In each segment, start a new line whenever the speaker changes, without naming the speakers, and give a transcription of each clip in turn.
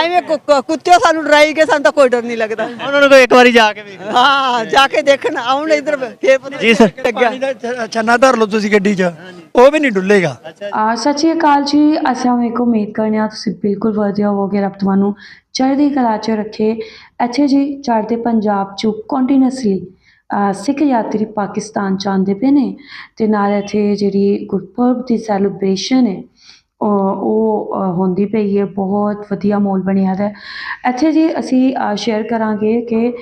ਐਵੇਂ ਕੁੱਤਿਓ ਸਾਨੂੰ ਡਰਾਈ ਕੇ ਸਾਨੂੰ ਤਾਂ ਕੋਈ ਡਰ ਨਹੀਂ ਲੱਗਦਾ।
ਉਹਨਾਂ ਨੂੰ ਕੋਈ ਇੱਕ ਵਾਰੀ ਜਾ ਕੇ ਵੇਖ
ਹਾਂ ਜਾ ਕੇ ਦੇਖਣ ਆਉਣ ਇਧਰ ਫੇਰ ਪਤਾ
ਜੀ ਸਰ।
ਛੰਨਾ ਧਰ ਲਓ ਤੁਸੀਂ ਗੱਡੀ 'ਚ। ਉਹ ਵੀ ਨਹੀਂ ਡੁੱਲੇਗਾ।
ਆ ਸਤਿ ਸ਼੍ਰੀ ਅਕਾਲ ਜੀ। ਅਸਾਂ ਵੇਖੋ ਉਮੀਦ ਕਰਨੇ ਆ ਤੁਸੀਂ ਬਿਲਕੁਲ ਵਧੀਆ ਹੋਵੋਗੇ ਰੱਬ ਤੁਹਾਨੂੰ ਚੜ੍ਹਦੀ ਕਲਾ 'ਚ ਰੱਖੇ। ਇੱਥੇ ਜੀ ਚੜ੍ਹਦੇ ਪੰਜਾਬ 'ਚ ਕੰਟੀਨਿਊਸਲੀ ਸਿੱਖ ਯਾਤਰੀ ਪਾਕਿਸਤਾਨ ਚ ਆਉਂਦੇ ਪਏ ਨੇ ਤੇ ਨਾਲ ਇੱਥੇ ਜਿਹੜੀ ਗੁਰਪੁਰਬ ਦੀ ਸੈਲੀਬ੍ਰੇਸ਼ਨ ਹੈ ਉਹ ਹੁੰਦੀ ਪਈ ਹੈ, ਬਹੁਤ ਵਧੀਆ ਮੋਲ ਬਣਿਆ ਹੈ। ਇੱਥੇ ਜੀ ਅਸੀਂ ਸ਼ੇਅਰ ਕਰਾਂਗੇ ਕਿ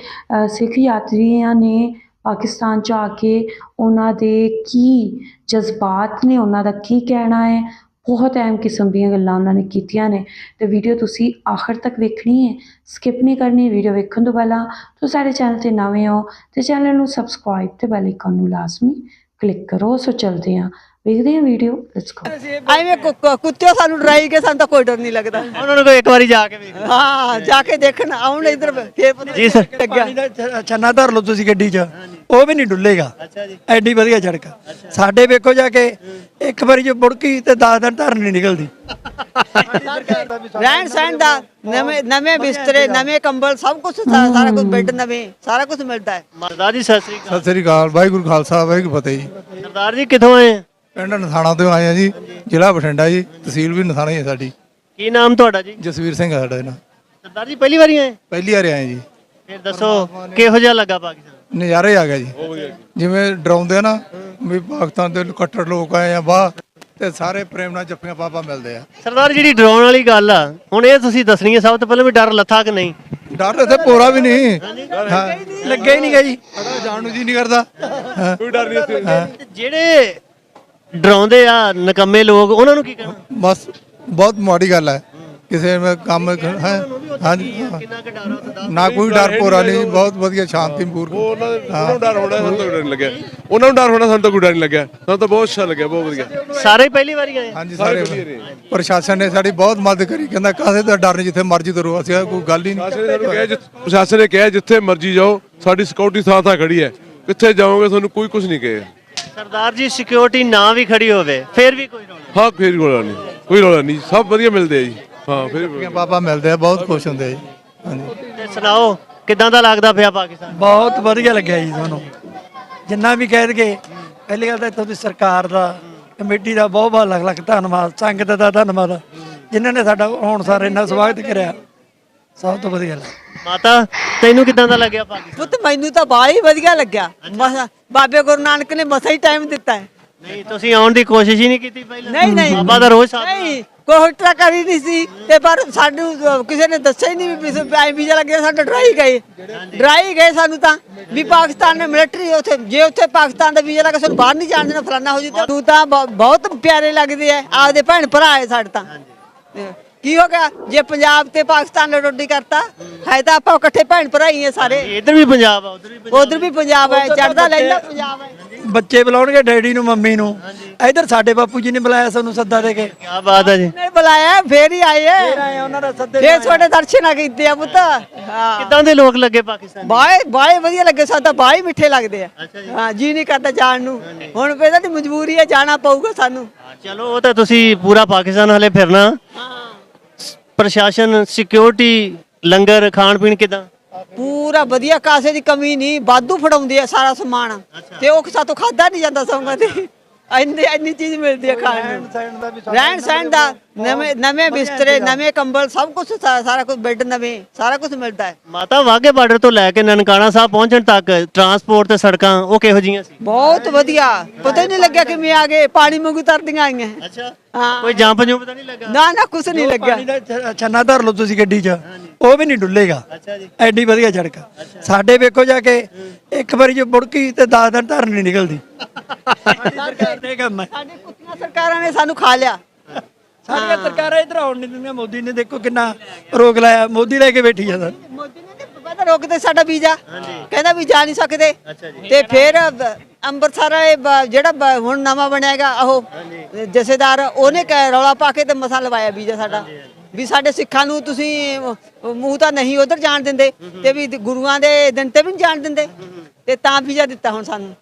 ਸਿੱਖ ਯਾਤਰੀਆਂ ਨੇ ਪਾਕਿਸਤਾਨ ਚ ਆ ਕੇ ਉਹਨਾਂ ਦੇ ਕੀ ਜਜ਼ਬਾਤ ਨੇ, ਉਹਨਾਂ ਦਾ ਕੀ ਕਹਿਣਾ ਹੈ, ਬਹੁਤ ਅਹਿਮ ਕਿਸਮ ਦੀਆਂ ਗੱਲਾਂ ਉਹਨਾਂ ਨੇ ਕੀਤੀਆਂ ਨੇ। ਤੇ ਵੀਡੀਓ ਤੁਸੀਂ ਆਖਰ ਤੱਕ ਵੇਖਣੀ ਹੈ ਸਕਿਪ ਨਹੀਂ ਕਰਨੀ ਵੀਡੀਓ ਵੇਖਣ ਤੋਂ ਪਹਿਲਾਂ ਤੁਸੀਂ ਸਾਡੇ ਚੈਨਲ ਤੇ ਨਵੇਂ ਹੋ ਤੇ ਚੈਨਲ ਨੂੰ ਸਬਸਕ੍ਰਾਈਬ ਤੇ ਬੈਲ ਆਈਕਨ ਨੂੰ ਲਾਜ਼ਮੀ ਕਲਿੱਕ ਕਰੋ। ਸੋ ਚਲਦੇ ਹਾਂ ਵੇਖਦੇ ਹਾਂ ਵੀਡੀਓ ਲੈਟਸ ਗੋ
ਐਵੇਂ ਕੁੱਤਿਓ ਸਾਨੂੰ ਡਰਾਈ ਕੇ ਸਾਨੂੰ ਤਾਂ ਕੋਈ ਡਰ ਨਹੀਂ ਲੱਗਦਾ।
ਉਹਨਾਂ ਨੂੰ ਕੋਈ ਇੱਕ ਵਾਰੀ ਜਾ ਕੇ ਵੇਖ
ਹਾਂ ਜਾ ਕੇ ਦੇਖਣ ਆਉਣ ਇਧਰ ਫੇਰ ਪਤਾ
ਜੀ ਸਰ
ਛੰਨਾ ਧਰ ਲਓ ਤੁਸੀਂ ਗੱਡੀ 'ਚ ਉਹ ਵੀ ਨਹੀਂ ਡੁੱਲੇਗਾ।
ਅੱਛਾ ਜੀ।
ਐਡੀ ਵਧੀਆ ਸੜਕ ਆ। ਸਾਡੇ ਵੇਖੋ ਜਾ ਕੇ ਇੱਕ ਵਾਰੀ ਜੋ ਬੁੜਕੀ ਤੇ 10 ਦਿਨ ਧਰ ਨਹੀਂ ਨਿਕਲਦੀ।
ਰਹਿਣ ਸਹਿਣ ਦਾ ਨਵੇਂ ਨਵੇਂ ਬਿਸਤਰੇ ਨਵੇਂ ਕੰਬਲ ਸਭ ਕੁਝ ਸਾਰਾ ਕੁਝ ਬੈੱਡ ਨਵੇਂ ਸਾਰਾ ਕੁਝ ਮਿਲਦਾ ਹੈ।
ਸਰਦਾਰ ਜੀ ਸਤਿ ਸ੍ਰੀ ਅਕਾਲ।
ਸਤਿ ਸ੍ਰੀ ਅਕਾਲ ਵਾਹਿਗੁਰੂ ਖਾਲਸਾ ਵਾਹਿਗੁਰੂ ਫਤਿਹ ਜੀ।
ਸਰਦਾਰ ਜੀ ਕਿੱਥੋਂ ਆਏ? ਆ?
ਪਿੰਡ ਨਥਾਣਾ ਤੋਂ ਆਏ ਆ ਜੀ ਜ਼ਿਲ੍ਹਾ ਬਠਿੰਡਾ ਜੀ ਤਹਿਸੀਲ ਵੀ ਨਥਾਣਾ ਹੀ ਹੈ ਸਾਡੀ।
ਕੀ ਨਾਮ ਤੁਹਾਡਾ ਜੀ?
ਜਸਵੀਰ ਸਿੰਘ ਹੈ ਸਾਡਾ ਇਹਦਾ
ਸਰਦਾਰ ਜੀ ਪਹਿਲੀ ਵਾਰੀ ਆਏ?
ਪਹਿਲੀ ਵਾਰ ਆਏ ਜੀ।
ਫਿਰ ਦੱਸੋ ਕਿਹੋ ਜਿਹਾ ਲੱਗਾ ਪਾਕਿਸਤਾਨ
ਨਜ਼ਾਰੇ ਆ ਗਿਆ ਜੀ। ਜਿਵੇਂ ਡਰਾਉਂਦੇ ਆ ਨਾ ਵੀ ਪਾਕਿਸਤਾਨ ਦੇ ਕੱਟੜ ਲੋਕ ਆਏ ਆ ਬਾਹ ਤੇ ਸਾਰੇ ਪ੍ਰੇਮ ਨਾਲ ਜੱਫੀਆਂ ਪਾਪਾ ਮਿਲਦੇ ਆ।
ਸਰਦਾਰ ਜਿਹੜੀ ਡਰਾਉਣ ਵਾਲੀ ਗੱਲ ਆ ਹੁਣ ਇਹ ਤੁਸੀਂ ਦੱਸਣੀ ਹੈ ਸਭ ਤੋਂ ਪਹਿਲਾਂ ਵੀ ਡਰ ਲੱਥਾ ਕਿ ਨਹੀਂ?
ਡਰ ਇੱਥੇ ਪੋਰਾ ਵੀ ਨਹੀਂ। ਲੱਗਿਆ ਹੀ। ਨਹੀਂ ਗਾ ਜੀ। ਜਾਣ ਨੂੰ ਜੀ ਨਹੀਂ ਕਰਦਾ। ਕੋਈ ਡਰ ਨਹੀਂ ਇੱਥੇ।
ਜਿਹੜੇ ਡਰਾਉਂਦੇ ਆ ਨਕੰਮੇ ਲੋਕ ਉਹਨਾਂ ਨੂੰ ਕੀ ਕਹਿਣਾ?
ਬਸ ਬਹੁਤ ਮਾੜੀ ਗੱਲ ਹੈ। ਕਿਸੇ में ਕੰਮ ਹੈ ਹਾਂਜੀ।
ਕਿੰਨਾ ਕੁ ਡਰ
ਨਾ ਕੋਈ ਡਰ ਪੋਰਾ ਨਹੀਂ ਬਹੁਤ ਵਧੀਆ ਸ਼ਾਂਤੀਪੂਰਨ
ਉਹਨਾਂ ਉਹਨਾਂ ਨੂੰ ਡਰ ਹੋਣਾ ਸਾਨੂੰ ਤਾਂ ਕੋਈ ਡਰ ਨਹੀਂ ਲੱਗਿਆ। ਉਹਨਾਂ ਨੂੰ ਡਰ ਹੋਣਾ ਸਾਨੂੰ ਤਾਂ ਕੋਈ ਡਰ ਨਹੀਂ ਲੱਗਿਆ। ਸਾਨੂੰ ਤਾਂ ਬਹੁਤ ਅੱਛਾ ਲੱਗਿਆ ਬਹੁਤ ਵਧੀਆ।
ਸਾਰੇ ਪਹਿਲੀ ਵਾਰੀ ਆਏ?
ਹਾਂਜੀ ਸਾਰੇ ਪ੍ਰਸ਼ਾਸਨ ਨੇ ਸਾਡੀ ਬਹੁਤ ਮਦਦ ਕਰੀ ਕਹਿੰਦਾ ਕਾਹਦੇ ਦਾ ਡਰ ਨਹੀਂ ਜਿੱਥੇ ਮਰਜ਼ੀ ਤੁਰੋ ਅਸੀਂ ਕਿਹਾ ਕੋਈ ਗੱਲ ਹੀ ਨਹੀਂ।
ਪ੍ਰਸ਼ਾਸਨ ਨੇ ਸਾਨੂੰ ਕਿਹਾ ਜਿ- ਪ੍ਰਸ਼ਾਸਨ ਨੇ ਕਿਹਾ ਜਿੱਥੇ ਮਰਜ਼ੀ ਜਾਓ ਸਾਡੀ ਸਿਕਿਉਰਿਟੀ ਥਾਂ ਥਾਂ ਖੜੀ ਹੈ। ਕਿੱਥੇ ਜਾਓਗੇ ਤੁਹਾਨੂੰ ਕੋਈ ਕੁਝ ਨਹੀਂ ਕਹੇ
ਸਰਦਾਰ ਜੀ ਸਿਕਿਉਰਿਟੀ ਨਾ ਵੀ ਖੜੀ ਹੋਵੇ ਫਿਰ ਵੀ ਕੋਈ ਰੌਲਾ
ਹਾਂ ਫੇਰ ਰੋਲਾ ਨਹੀਂ। ਕੋਈ ਰੋਲਾ ਨਹੀਂ ਸਭ ਵਧੀਆ ਮਿਲਦੇ ਆ ਜੀ। ਹਾਂ ਫਿਰ
ਪਾਪਾ ਮਿਲਦੇ ਆ ਬਹੁਤ ਖੁਸ਼ ਹੁੰਦੇ ਆ ਜੀ। ਹਾਂਜੀ।
ਤੇ ਸੁਣਾਓ ਕਿਦਾਂ ਦਾ ਲੱਗਦਾ ਪਿਆ ਪਾਕਿਸਤਾਨ?
ਬਹੁਤ ਵਧੀਆ ਲੱਗਿਆ ਜੀ ਤੁਹਾਨੂੰ। ਜਿੰਨਾ ਵੀ ਕਹਿ ਦਗੇ ਪਹਿਲੀ ਗੱਲ ਤਾਂ ਇੱਥੋਂ ਦੀ ਸਰਕਾਰ ਦਾ ਕਮੇਟੀ ਦਾ ਬਹੁਤ ਬਹੁਤ ਲੱਖ ਲੱਖ ਧੰਨਵਾਦ ਸੰਗਤ ਦਾ ਧੰਨਵਾਦ। ਜਿਨ੍ਹਾਂ ਨੇ ਸਾਡਾ ਹੁਣ ਸਾਰੇ ਇੰਨਾ ਸਵਾਗਤ ਕਰਿਆ। ਸਭ ਤੋਂ ਵਧੀਆ ਲੱਗਾ।
ਮਾਤਾ ਤੈਨੂੰ ਕਿਦਾਂ ਦਾ ਲੱਗਿਆ ਪਾਕਿਸਤਾਨ
ਪੁੱਤ ਮੈਨੂੰ ਤਾਂ ਬਾਹਲਾ ਹੀ ਵਧੀਆ ਲੱਗਿਆ। ਮਸਾਂ- ਬਾਬੇ ਗੁਰੂ ਨਾਨਕ ਨੇ ਮਸਾ ਹੀ ਟਾਈਮ ਦਿੱਤਾ ਹੈ।
ਨਹੀਂ ਤੁਸੀਂ ਆਉਣ ਦੀ ਕੋਸ਼ਿਸ਼ ਹੀ ਨਹੀਂ ਕੀਤੀ ਪਹਿਲਾਂ?
ਨਹੀਂ ਨਹੀਂ।
ਬਾਬਾ ਦਾ ਰੋਜ਼ ਸਾਥ
ਨਹੀਂ ਕੋਈ ਟਰਾ ਕਰੀ ਨਹੀਂ ਸੀ। ਤੇ ਪਰ ਸਾਨੂੰ ਅਹ, ਕਿਸੇ ਨੇ ਦੱਸਿਆ ਹੀ ਨਹੀਂ ਵੀ ਐ ਵੀਜ਼ਾ ਲੱਗਿਆ ਸਾਡਾ ਡਰਾਈ ਗਏ। ਡਰਾਈ ਗਏ ਸਾਨੂੰ ਤਾਂ। ਵੀ ਪਾਕਿਸਤਾਨ ਨੇ ਮਿਲਟਰੀ ਉੱਥੇ ਜੇ ਉੱਥੇ ਪਾਕਿਸਤਾਨ ਦਾ ਵੀਜ਼ਾ ਲੱਗਾ ਸਾਨੂੰ ਬਾਹਰ ਨਹੀਂ ਜਾਣ ਦੇਣਾ ਫਲਾਨਾ ਹੋ ਜੀ ਤੂੰ ਤਾਂ ਬ- ਬਹੁਤ ਪਿਆਰੇ ਲੱਗਦੇ ਐ। ਆਪਦੇ ਭੈਣ ਭਰਾ ਐ ਸਾਡੇ ਤਾਂ। ਤੇ ਕੀ ਹੋ ਗਿਆ? ਜੇ ਪੰਜਾਬ ਤੇ ਪਾਕਿਸਤਾਨ ਨੇ ਰੋਟੀ ਕਰਤਾ ਹੈ ਤਾਂ ਆਪਾਂ ਇਕੱਠੇ ਭੈਣ ਭਰਾ ਹੀ ਸਾਰੇ।
ਇੱਧਰ ਵੀ ਪੰਜਾਬ ਆ ਉੱਧਰ ਵੀ ਪੰਜਾਬ
ਉਧਰ ਵੀ ਪੰਜਾਬ ਹੈ ਚੜਦਾ ਲੈਂਦਾ ਪੰਜਾਬ ਹੈ
ਬੱਚੇ ਬੁਲਾਉਣਗੇ ਡੈਡੀ ਨੂੰ ਮੰਮੀ ਨੂੰ। ਇਧਰ ਸਾਡੇ ਬਾਪੂ ਜੀ ਨੇ ਬੁਲਾਇਆ ਸਾਨੂੰ ਸੱਦਾ ਦੇ ਕੇ।
ਕੀ ਬਾਤ ਹੈ ਜੀ।
ਨੇ ਬੁਲਾਇਆ ਫੇਰ ਹੀ ਆਏ।
ਆਏ ਉਹਨਾਂ ਦਾ ਸੱਦੇ
ਫੇਰ ਤੁਹਾਡੇ ਦਰਸ਼ਨ ਕੀਤੇ ਆ ਪੁੱਤ। ਹਾਂ।
ਕਿੱਦਾਂ ਦੇ ਲੋਕ ਲੱਗੇ ਪਾਕਿਸਤਾਨ
ਬਾਏ ਬਾਏ ਵਧੀਆ ਲੱਗੇ ਸਾਡਾ ਬਾਏ ਮਿੱਠੇ ਲੱਗਦੇ ਆ। ਹਾਂ ਜੀ ਨਹੀਂ ਕਰਦਾ ਜਾਣ ਨੂੰ। ਹੁਣ ਪਹਿਲਾਂ ਦੀ ਮਜਬੂਰੀ ਹੈ ਜਾਣਾ ਪਊਗਾ ਸਾਨੂੰ।
ਚਲੋ ਉਹ ਤਾਂ ਤੁਸੀਂ ਪੂਰਾ ਪਾਕਿਸਤਾਨ ਹਲੇ ਫਿਰਨਾ। ਪ੍ਰਸ਼ਾਸਨ ਸਿਕਿਉਰਿਟੀ ਲੰਗਰ ਖਾਣ ਪੀਣ ਕਿਦਾਂ?
ਪੂਰਾ ਵਧੀਆ ਕਾਸੇ ਦੀ ਕਮੀ ਨਹੀਂ ਬਾਦੂ ਫੜਾਉਂਦੇ ਆ ਸਾਰਾ ਸਮਾਨ। ਤੇ ਉਹ ਸਾਤੋਂ ਖਾਦਾ ਨਹੀਂ ਜਾਂਦਾ ਸੌਂਗਾ ਤੇ। ਇੰਨੀ ਇੰਨੀ ਚੀਜ਼ ਮਿਲਦੀ ਆ ਖਾਣ ਨੂੰ। ਰਹਿਣ ਸਹਿਣ ਦਾ ਨਵੇਂ ਨਵੇਂ ਬਿਸਤਰੇ ਨਵੇਂ ਕੰਬਲ ਸਭ ਕੁਝ ਸਾਰਾ ਕੁਝ ਬੈੱਡ ਨਵੇਂ ਸਾਰਾ ਕੁਝ ਮਿਲਦਾ ਹੈ।
ਮਾਤਾ ਵਾਗੇ ਬਾਰਡਰ ਤੋਂ ਲੈ ਕੇ ਨਨਕਾਣਾ ਸਾਹਿਬ ਪਹੁੰਚਣ ਤੱਕ ਟਰਾਂਸਪੋਰਟ ਤੇ ਸੜਕਾਂ ਉਹ ਕਿਹੋ ਜੀਆਂ ਸੀ?
ਬਹੁਤ ਵਧੀਆ। ਪਤਾ ਹੀ ਨਹੀਂ ਲੱਗਿਆ ਕਿਵੇਂ ਆ ਗਏ। ਪਾਣੀ ਵਾਂਗੂ ਤਰਦੀਆਂ ਆਈਆਂ।
ਅੱਛਾ।
ਹਾਂ।
ਕੋਈ ਜੰਪ ਜੁੰਪ ਤਾਂ ਨਹੀਂ ਲੱਗਾ?
ਨਾ ਨਾ ਕੁਝ ਨਹੀਂ ਲੱਗਿਆ।
ਪਾਣੀ ਦਾ ਛੰਨਾ ਧਰ ਲਓ ਤੁਸੀਂ ਗੱਡੀ 'ਚ ਉਹ ਵੀ ਨਹੀਂ ਡੁੱਲੇਗਾ।
ਅੱਛਾ ਜੀ।
ਐਡੀ ਵਧੀਆ ਸੜਕ ਆ। ਸਾਡੇ ਵੇਖੋ ਜਾ ਕੇ ਇੱਕ ਵਾਰੀ ਜੋ ਬੁੜਕੀ ਤੇ 10 ਦਿਨ ਧਰ ਨਹੀਂ ਨਿਕਲਦੀ। ਸਰਕਾਰ ਦੇ ਕੰਮ ਹੈ
ਸਾਡੀ ਕੁੱਤੀਆਂ ਸਰਕਾਰਾਂ ਨੇ ਸਾਨੂੰ ਖਾ ਲਿਆ।
ਸਾਡੀਆਂ ਸਰਕਾਰਾਂ ਇਧਰ ਆਉਣ ਨਹੀਂ ਦਿੰਦੀਆਂ ਮੋਦੀ ਨੇ ਦੇਖੋ ਕਿੰਨਾ ਰੋਕ ਲਾਇਆ ਮੋਦੀ ਲੈ ਕੇ ਬੈਠੀ ਆ ਸਰ।
ਮੋਦੀ ਨੇ ਤੇ ਸਾਡਾ ਵੀਜ਼ਾ। ਕਹਿੰਦਾ ਵੀ ਜਾ ਨਹੀਂ ਸਕਦੇ। ਤੇ ਫਿਰ ਅੰਮ੍ਰਿਤਸਰ ਇਹ ਬ- ਜਿਹੜਾ ਬ- ਹੁਣ ਨਵਾਂ ਬਣਿਆਗਾ ਉਹ ਜਥੇਦਾਰ ਉਹਨੇ ਕਹਿ- ਰੌਲਾ ਪਾ ਕੇ ਤੇ ਮਸਾ ਲਵਾਇਆ ਵੀਜ਼ਾ ਸਾਡਾ। ਵੀ ਸਾਡੇ ਸਿੱਖਾਂ ਨੂੰ ਤੁਸੀਂ ਮੂੰਹ ਤਾਂ ਨਹੀਂ ਉਧਰ ਜਾਣ ਦਿੰਦੇ ਤੇ ਵੀ ਗੁਰੂਆਂ ਦੇ ਦਿਨ ਤੇ ਵੀ ਨਹੀਂ ਜਾਣ ਦਿੰਦੇ। ਤੇ ਤਾਂ ਵੀਜ਼ਾ ਦਿੱਤਾ ਹੁਣ ਸਾਨੂੰ।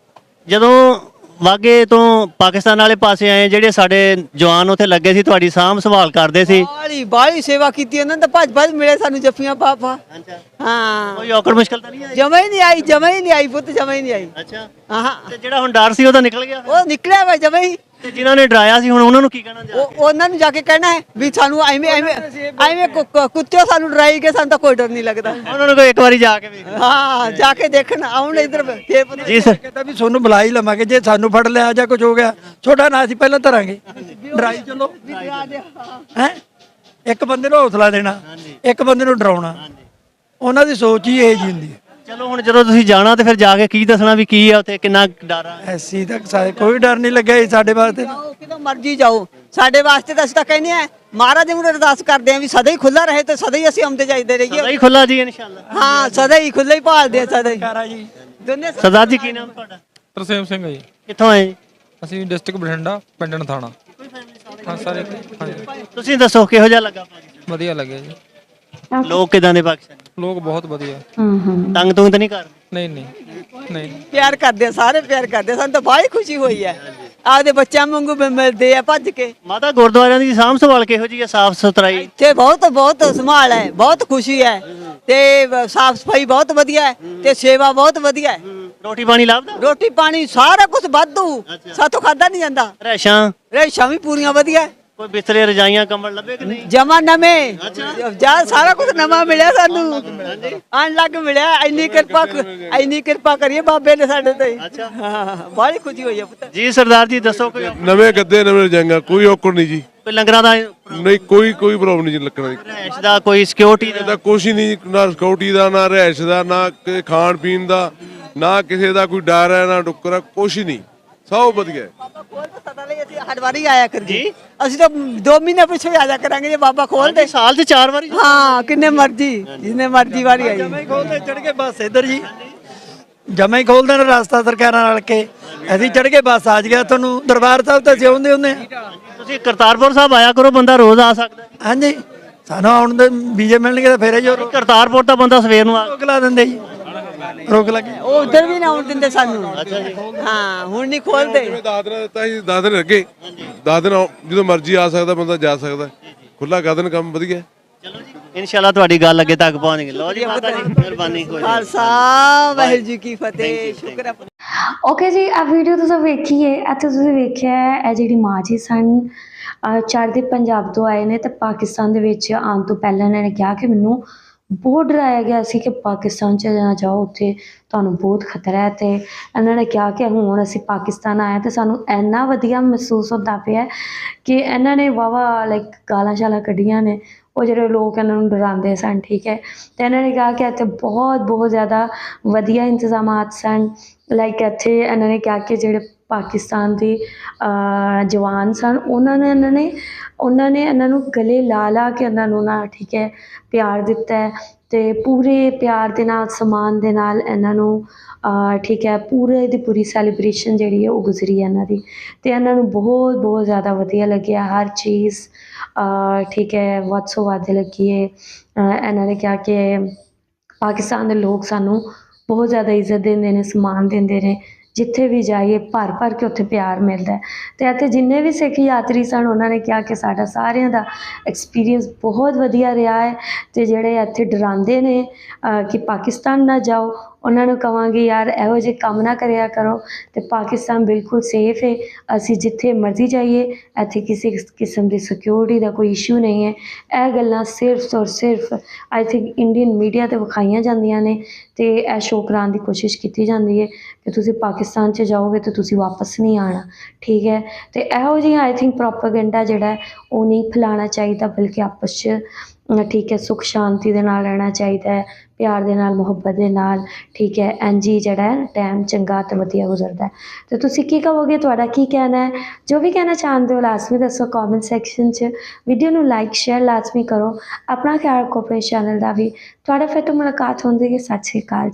ਜਦੋਂ ਵਾਗੇ ਤੋਂ ਪਾਕਿਸਤਾਨ ਵਾਲੇ ਪਾਸੇ ਆਏ ਜਿਹੜੇ ਸਾਡੇ ਜਵਾਨ ਉੱਥੇ ਲੱਗੇ ਸੀ ਤੁਹਾਡੀ ਸਾਂਭ ਸੰਭਾਲ ਕਰਦੇ ਸੀ।
ਬਾਲੀ ਬਾਲੀ ਸੇਵਾ ਕੀਤੀ ਉਹਨਾਂ ਨੇ ਤਾਂ ਭੱਜ ਭੱਜ ਮਿਲੇ ਸਾਨੂੰ ਜੱਫੀਆਂ ਪਾ ਪਾ। ਹਾਂ।
ਕੋਈ ਔਕੜ ਮੁਸ਼ਕਲ ਤਾਂ ਨਹੀਂ ਆਈ?
ਜਮਾ ਹੀ ਨਹੀਂ ਆਈ ਜਮਾ ਹੀ ਨਹੀਂ ਆਈ ਪੁੱਤ ਜਮਾ ਹੀ ਨਹੀਂ ਆਈ।
ਅੱਛਾ।
ਹਾਂ।
ਤੇ ਜਿਹੜਾ ਹੁਣ ਡਰ ਸੀ ਉਹ ਤਾਂ ਨਿਕਲ ਗਿਆ।
ਉਹ ਨਿਕਲਿਆ ਵਾ ਜਮਾ ਹੀ।
ਤੇ ਜਿਨ੍ਹਾਂ ਨੇ ਡਰਾਇਆ ਸੀ ਹੁਣ ਉਹਨਾਂ ਨੂੰ ਕੀ ਕਹਿਣਾ ਜਾ
ਉਹ ਉਹਨਾਂ ਨੂੰ ਜਾ ਕੇ ਕਹਿਣਾ ਹੈ ਵੀ ਸਾਨੂੰ ਐਵੇਂ ਐਵੇਂ ਐਵੇਂ ਕੁੱਤਿਓ ਸਾਨੂੰ ਡਰਾਈ ਕੇ ਸਾਨੂੰ ਤਾਂ ਕੋਈ ਡਰ ਨਹੀਂ ਲੱਗਦਾ।
ਉਹਨਾਂ ਨੂੰ ਕੋਈ ਇੱਕ ਵਾਰੀ ਜਾ ਕੇ ਵੇਖ
ਹਾਂ ਜਾ ਕੇ ਦੇਖਣ ਆਉਣ ਇੱਧਰ ਫੇਰ ਪਤਾ
ਜੀ ਸਰ।
ਕਹਿੰਦਾ ਵੀ ਤੁਹਾਨੂੰ ਬੁਲਾ ਹੀ ਲਵਾਂਗੇ ਜੇ ਸਾਨੂੰ ਫੜ ਲਿਆ ਜਾਂ ਕੁਝ ਹੋ ਗਿਆ ਛੋਟਾ ਨਾ ਅਸੀਂ ਪਹਿਲਾਂ ਧਰਾਂਗੇ। ਡਰਾਈ ਚਲੋ। ਹੈ? ਇੱਕ ਬੰਦੇ ਨੂੰ ਹੌਸਲਾ ਦੇਣਾ ਇੱਕ ਬੰਦੇ ਨੂੰ ਡਰਾਉਣਾ। ਉਹਨਾਂ ਦੀ ਸੋਚ ਹੀ ਇਹ ਜੀ ਹੁੰਦੀ ਹੈ।
ਚਲੋ ਹੁਣ ਜਦੋਂ ਤੁਸੀਂ ਜਾਣਾ ਤੇ ਫਿਰ ਜਾ ਕੇ ਕੀ ਦੱਸਣਾ ਵੀ ਕੀ ਆ ਉੱਥੇ ਕਿੰਨਾ ਡਰ ਆ?
ਐਸੀ ਤੱਕ ਸਾਡੇ ਕੋਈ ਡਰ ਨਹੀਂ ਲੱਗਿਆ ਜੀ ਸਾਡੇ ਵਾਸਤੇ ਤਾਂ।
ਜਾਓ ਕਿਦੋਂ ਮਰਜ਼ੀ ਜਾਓ। ਸਾਡੇ ਵਾਸਤੇ ਤਾਂ ਅਸੀਂ ਤਾਂ ਕਹਿੰਦੇ ਆ ਮਹਾਰਾਜ ਜੀ ਨੂੰ ਅਰਦਾਸ ਕਰਦੇ ਆ ਵੀ ਸਦਾ ਹੀ ਖੁੱਲਾ ਰਹੇ ਤੇ ਸਦਾ ਹੀ ਅਸੀਂ ਆਉਂਦੇ ਜਾਈਦੇ ਰਹੀਏ।
ਸਦਾ ਹੀ ਖੁੱਲਾ ਜੀ ਇਨਸ਼ਾਅੱਲਾ।
ਹਾਂ ਸਦਾ ਹੀ ਖੁੱਲਾ ਹੀ ਭਾਲਦੇ ਆ ਸਦਾ ਹੀ।
ਕਾਰਾ ਜੀ।
ਦੋਨੇ
ਸਰਦਾਰ ਜੀ ਕੀ ਨਾਮ ਤੁਹਾਡਾ?
ਤਰਸੇਮ ਸਿੰਘ ਹੈ ਜੀ।
ਕਿੱਥੋਂ ਆਏ ਜੀ?
ਅਸੀਂ ਡਿਸਟ੍ਰਿਕਟ ਬਠਿੰਡਾ ਪਿੰਡ ਨਥਾਣਾ ਹਾਂ ਸਾਰੇ ਹਾਂਜੀ।
ਤੁਸੀਂ ਦੱਸੋ ਕਿਹੋ ਜਿਹਾ ਲੱਗਾ ਪਾਕਿਸਤਾਨ
ਵਧੀਆ ਲੱਗਿਆ ਜੀ।
ਲੋਕ ਕਿਦਾਂ ਦੇ ਪਾਕਿਸਤਾਨ
ਲੋਕ ਬਹੁਤ ਵਧੀਆ।
ਹੂੰ ਹੂੰ
ਤੰਗ ਤੁੰਗ ਤਾਂ ਨਹੀਂ ਕਰਦੇ
ਨਹੀਂ ਨਹੀਂ ਨਹੀਂ।
ਪਿਆਰ ਕਰਦੇ ਆ ਸਾਰੇ ਪਿਆਰ ਕਰਦੇ ਆ ਸਾਨੂੰ ਤਾਂ ਬਾਹਲੀ ਖੁਸ਼ੀ ਹੋਈ ਹੈ ਆਪਦੇ ਬੱਚਿਆਂ ਵਾਂਗੂ ਵੀ ਮਿਲਦੇ ਆ ਭੱਜ ਕੇ।
ਮਾਤਾ ਗੁਰਦੁਆਰਿਆਂ ਦੀ ਸਾਂਭ ਸੰਭਾਲ ਕਿਹੋ ਜੀ ਹੈ ਸਾਫ਼ ਸੁਥਰਾਈ?
ਇੱਥੇ ਬਹੁਤ ਬਹੁਤ ਸੰਭਾਲ ਹੈ ਬਹੁਤ ਖੁਸ਼ੀ ਹੈ। ਤੇ ਸਾਫ਼ ਸਫ਼ਾਈ ਬਹੁਤ ਵਧੀਆ ਹੈ ਤੇ ਸੇਵਾ ਬਹੁਤ ਵਧੀਆ ਹੈ।
ਰੋਟੀ ਪਾਣੀ ਲੱਭਦਾ?
ਰੋਟੀ ਪਾਣੀ ਸਾਰਾ ਕੁਝ ਵਾਧੂ। ਸਾਥੋਂ ਖਾਦਾ ਨਹੀਂ ਜਾਂਦਾ।
ਰਹਿਸ਼ਾਂ
ਰੇਸ਼ਾਂ ਵੀ ਪੂਰੀਆਂ ਵਧੀਆ ਹੈ।
ਕੋਈ ਬਿਸਤਰੇ ਰਜਾਈਆਂ ਕੰਬਲ ਲੱਭੇ ਕਿ ਨਹੀਂ?
ਜਮਾ ਨਵੇਂ। ਜਾ ਸਾਰਾ ਕੁਝ ਨਵਾਂ ਮਿਲਿਆ ਸਾਨੂੰ। ਆਣ ਲੱਗ ਮਿਲਿਆ। ਇੰਨੀ ਕਿਰਪਾ ਇੰਨੀ ਕਿਰਪਾ ਕਰੀਏ ਬਾਬੇ ਨੇ ਸਾਡੇ ਤੇ। ਹਾਂ ਬੜੀ ਖੁਸ਼ੀ ਹੋਈ ਪੁੱਤ।
ਜੀ ਸਰਦਾਰ ਜੀ ਦੱਸੋ ਕੋਈ
ਨਵੇਂ ਗੱਦੇ ਨਵੇਂ ਰਜਾਈਆਂ ਕੋਈ ਔਕੜ ਨਹੀਂ ਜੀ।
ਕੋਈ ਲੰਗਰਾਂ ਦਾ
ਨਹੀਂ ਕੋਈ ਕੋਈ ਪ੍ਰੋਬਲਮ ਨਹੀਂ ਜੀ ਲੱਕੜਾਂ ਦੀ।
ਰਹਿਸ਼ ਦਾ ਕੋਈ ਸਿਕਿਉਰਿਟੀ ਦਾ?
ਹੀ ਨਹੀਂ ਨਾ ਸਿਕਿਉਰਿਟੀ ਦਾ ਨਾ ਰਹਿਸ਼ ਦਾ ਨਾ ਕਿਸੇ ਖਾਣ ਪੀਣ ਦਾ ਨਾ ਕਿਸੇ ਦਾ ਕੋਈ ਡਰ ਹੈ ਨਾ ਡੁੱਕਰ ਹੀ ਨਹੀਂ। ਸਭ ਵਧੀਆ ਹੈ
ਬਾਬਾ ਖੋਲ ਦੇ ਸਦਾ ਲਈ ਅਸੀਂ ਹਰ ਵਾਰੀ ਆਇਆ ਕਰੀਏ। ਅਸੀਂ ਤਾਂ 2 ਮਹੀਨੇ ਪਿੱਛੇ ਆ ਜਾ ਕਰਾਂਗੇ ਜੇ ਬਾਬਾ ਖੋਲ ਦੇ
ਸਾਲ 'ਚ ਚਾਰ ਵਾਰੀ?
ਹਾਂ ਕਿੰਨੇ ਮਰਜ਼ੀ ਜਿੰਨੇ ਮਰਜ਼ੀ ਵਾਰੀ ਆਈ
ਜਮਾ ਹੀ ਖੋਲਦੇ ਚੜ ਕੇ ਬੱਸ ਇੱਧਰ ਜੀ। ਜਮਾ ਹੀ ਖੋਲਦੇ ਨੇ ਰਸਤਾ ਸਰਕਾਰਾਂ ਨਾਲ ਕੇ। ਅਸੀਂ ਚੜ ਕੇ ਬੱਸ ਆ ਗਿਆ ਤੁਹਾਨੂੰ ਦਰਬਾਰ ਸਾਹਿਬ ਤਾਂ ਹੁੰਦੇ ਆ।
ਤੁਸੀਂ ਕਰਤਾਰਪੁਰ ਸਾਹਿਬ ਆਇਆ ਕਰੋ ਬੰਦਾ ਰੋਜ਼ ਆ ਸਕਦਾ। ਹੈ।
ਹਾਂਜੀ। ਸਾਨੂੰ ਆਉਣ ਦੇ ਵੀਜ਼ੇ ਮਿਲਣਗੇ ਤਾਂ ਫੇਰ ਹੀ ਜੋ
ਕਰਤਾਰਪੁਰ ਤਾਂ ਬੰਦਾ ਸਵੇਰ ਨੂੰ ਆ
ਰੋਕ ਲਾ ਦਿੰਦੇ ਜੀ। ਰੋਕ ਲੱਗੇ
ਉਹ ਉਧਰ ਵੀ ਨਾ ਆਉਣ ਦਿੰਦੇ ਸਾਨੂੰ। ਹਾਂ ਹੁਣ ਨਹੀਂ ਖੋਲਦੇ।
ਜਿਵੇਂ ਦਿੱਤਾ ਸੀ 10 ਦਿਨ ਅੱਗੇ। 10 ਦਿਨ ਆਉ- ਜਦੋਂ ਮਰਜ਼ੀ ਆ ਸਕਦਾ ਬੰਦਾ ਜਾ ਸਕਦਾ। ਖੁੱਲਾ ਕਦਨ ਕੰਮ ਵਧੀਆ। ਹੈ।
ਚਲੋ ਜੀ ਇਨਸ਼ਾਅੱਲਾ ਤੁਹਾਡੀ ਗੱਲ ਅੱਗੇ ਤੱਕ ਪਹੁੰਚ ਗਈ ਲਓ ਜੀ ਮਾਤਾ ਜੀ ਮਿਹਰਬਾਨੀ। ਕੋਈ
ਖਾਲਸਾ ਵਾਹਿਗੁਰੂ ਜੀ ਕੀ ਫਤਿਹ। ਸ਼ੁਕਰ ਹੈ
ਓਕੇ ਜੀ ਆ ਵੀਡੀਓ ਤੁਸੀਂ ਵੇਖੀਏ। ਇੱਥੇ ਤੁਸੀਂ ਵੇਖਿਆ ਹੈ ਇਹ ਜਿਹੜੀ ਮਾਂ ਜੀ ਸਨ ਅਹ ਚੜ੍ਹਦੇ ਪੰਜਾਬ ਤੋਂ ਆਏ ਨੇ ਤੇ ਪਾਕਿਸਤਾਨ ਦੇ ਵਿੱਚ ਆਉਣ ਤੋਂ ਪਹਿਲਾਂ ਇਹਨਾਂ ਨੇ ਕਿਹਾ ਕਿ ਮੈਨੂੰ ਬਹੁਤ ਡਰਾਇਆ ਗਿਆ ਸੀ ਕਿ ਪਾਕਿਸਤਾਨ ਚ ਨਾ ਜਾਓ ਉੱਥੇ। ਤੁਹਾਨੂੰ ਬਹੁਤ ਖਤਰਾ ਹੈ ਤੇ ਇਹਨਾਂ ਨੇ ਕਿਹਾ ਕਿ ਹੁਣ ਅਸੀਂ ਪਾਕਿਸਤਾਨ ਆਏ ਹਾਂ ਤੇ ਸਾਨੂੰ ਇੰਨਾ ਵਧੀਆ ਮਹਿਸੂਸ ਹੁੰਦਾ ਪਿਆ ਕਿ ਇਹਨਾਂ ਨੇ ਵਾਵਾ ਲਾਈਕ ਗਾਲਾਂ ਸ਼ਾਲਾਂ ਕੱਢੀਆਂ ਨੇ। ਉਹ ਜਿਹੜੇ ਲੋਕ ਇਹਨਾਂ ਨੂੰ ਡਰਾਉਂਦੇ ਸਨ, ਠੀਕ ਹੈ। ਤੇ ਇਹਨਾਂ ਨੇ ਕਿਹਾ ਕਿ ਇੱਥੇ ਬਹੁਤ ਬਹੁਤ ਜ਼ਿਆਦਾ ਵਧੀਆ ਇੰਤਜ਼ਾਮਾਤ ਸਨ। ਲਾਈਕ ਇੱਥੇ ਇਹਨਾਂ ਨੇ ਕਿਹਾ ਕਿ ਜਿਹੜੇ ਪਾਕਿਸਤਾਨ ਦੇ ਜਵਾਨ ਸਨ। ਉਹਨਾਂ ਨੇ, ਇਹਨਾਂ ਨੇ, ਉਹਨਾਂ ਨੇ ਇਹਨਾਂ ਨੂੰ ਗਲੇ ਲਾ ਲਾ ਕੇ ਇਹਨਾਂ ਨੂੰ ਨਾ, ਠੀਕ ਹੈ, ਪਿਆਰ ਦਿੱਤਾ ਅਤੇ ਪੂਰੇ ਪਿਆਰ ਦੇ ਨਾਲ, ਸਮਾਨ ਦੇ ਨਾਲ ਇਹਨਾਂ ਨੂੰ ਠੀਕ ਹੈ, ਪੂਰੇ ਦੀ ਪੂਰੀ ਸੈਲੀਬ੍ਰੇਸ਼ਨ ਜਿਹੜੀ ਹੈ ਉਹ ਗੁਜ਼ਰੀ ਹੈ ਇਹਨਾਂ ਦੀ। ਅਤੇ ਇਹਨਾਂ ਨੂੰ ਬਹੁਤ ਬਹੁਤ ਜ਼ਿਆਦਾ ਵਧੀਆ ਲੱਗਿਆ। ਹਰ ਚੀਜ਼ ਠੀਕ ਹੈ, ਵੱਧ ਸੋ ਵੱਧ ਲੱਗੀ ਹੈ। ਇਹਨਾਂ ਨੇ ਕਿਹਾ ਕਿ ਪਾਕਿਸਤਾਨ ਦੇ ਲੋਕ ਸਾਨੂੰ ਬਹੁਤ ਜ਼ਿਆਦਾ ਇੱਜ਼ਤ ਦਿੰਦੇ ਨੇ ਸਨਮਾਨ ਦਿੰਦੇ ਨੇ। ਜਿੱਥੇ ਵੀ ਜਾਈਏ, ਭਰ ਭਰ ਕੇ ਉੱਥੇ ਪਿਆਰ ਮਿਲਦਾ ਹੈ। ਤੇ ਇੱਥੇ ਜਿੰਨੇ ਵੀ ਸਿੱਖ ਯਾਤਰੀ ਸਨ, ਉਹਨਾਂ ਨੇ ਕਿਹਾ ਕਿ ਸਾਡਾ ਸਾਰਿਆਂ ਦਾ ਐਕਸਪੀਰੀਅੰਸ ਬਹੁਤ ਵਧੀਆ ਰਿਹਾ ਹੈ ਤੇ ਜਿਹੜੇ ਇੱਥੇ ਡਰਾਉਂਦੇ ਨੇ ਕਿ ਪਾਕਿਸਤਾਨ ਨਾ ਜਾਓ ਉਹਨਾਂ ਨੂੰ ਕਵਾਂਗੇ, ਯਾਰ, ਇਹੋ ਜਿਹੇ ਕੰਮ ਨਾ ਕਰਿਆ ਕਰੋ ਅਤੇ ਪਾਕਿਸਤਾਨ ਬਿਲਕੁਲ ਸੇਫ ਹੈ। ਅਸੀਂ ਜਿੱਥੇ ਮਰਜ਼ੀ ਜਾਈਏ, ਇੱਥੇ ਕਿਸੇ ਕਿਸਮ ਦੀ ਸਿਕਿਉਰਿਟੀ ਦਾ ਕੋਈ ਇਸ਼ੂ ਨਹੀਂ ਹੈ। ਇਹ ਗੱਲਾਂ ਸਿਰਫ ਔਰ ਸਿਰਫ ਆਈ ਥਿੰਕ ਇੰਡੀਅਨ ਮੀਡੀਆ ਤੇ ਵਿਖਾਈਆਂ ਜਾਂਦੀਆਂ ਨੇ ਅਤੇ ਇਹ ਸ਼ੋਅ ਕਰਾਉਣ ਦੀ ਕੋਸ਼ਿਸ਼ ਕੀਤੀ ਜਾਂਦੀ ਹੈ ਕਿ ਤੁਸੀਂ ਪਾਕਿਸਤਾਨ 'ਚ ਜਾਓਗੇ ਤਾਂ ਤੁਸੀਂ ਵਾਪਸ ਨਹੀਂ ਆਉਣਾ। ਠੀਕ ਹੈ? ਅਤੇ ਇਹੋ ਜਿਹੀਆਂ ਆਈ ਥਿੰਕ ਪ੍ਰੋਪਾਗੈਂਡਾ ਜਿਹੜਾ ਉਹ ਨਹੀਂ ਫੈਲਾਉਣਾ ਚਾਹੀਦਾ, ਬਲਕਿ ਆਪਸ 'ਚ ਠੀਕ ਹੈ, ਸੁੱਖ ਸ਼ਾਂਤੀ ਦੇ ਨਾਲ ਰਹਿਣਾ ਚਾਹੀਦਾ ਹੈ, ਪਿਆਰ ਦੇ ਨਾਲ, ਮੁਹੱਬਤ ਦੇ ਨਾਲ, ਠੀਕ ਹੈ, ਇੰਝ ਹੀ ਜਿਹੜਾ ਟਾਈਮ ਚੰਗਾ ਤੇ ਵਧੀਆ ਗੁਜ਼ਰਦਾ ਹੈ। ਤੇ ਤੁਸੀਂ ਕੀ ਕਹੋਗੇ, ਤੁਹਾਡਾ ਕੀ ਕਹਿਣਾ ਹੈ? ਜੋ ਵੀ ਕਹਿਣਾ ਚਾਹੁੰਦੇ ਹੋ, ਲਾਜ਼ਮੀ ਦੱਸੋ ਕਮੈਂਟ ਸੈਕਸ਼ਨ 'ਚ। ਵੀਡੀਓ ਨੂੰ ਲਾਈਕ ਸ਼ੇਅਰ ਲਾਜ਼ਮੀ ਕਰੋ। ਆਪਣਾ ਖਿਆਲ ਰੱਖੋ ਆਪਣੇ ਚੈਨਲ ਦਾ ਵੀ। ਤੁਹਾਡਾ ਫਿਰ ਤੋਂ ਮੁਲਾਕਾਤ ਹੁੰਦੀ ਹੈ। ਸਤਿ ਸ਼੍ਰੀ ਅਕਾਲ ਜੀ।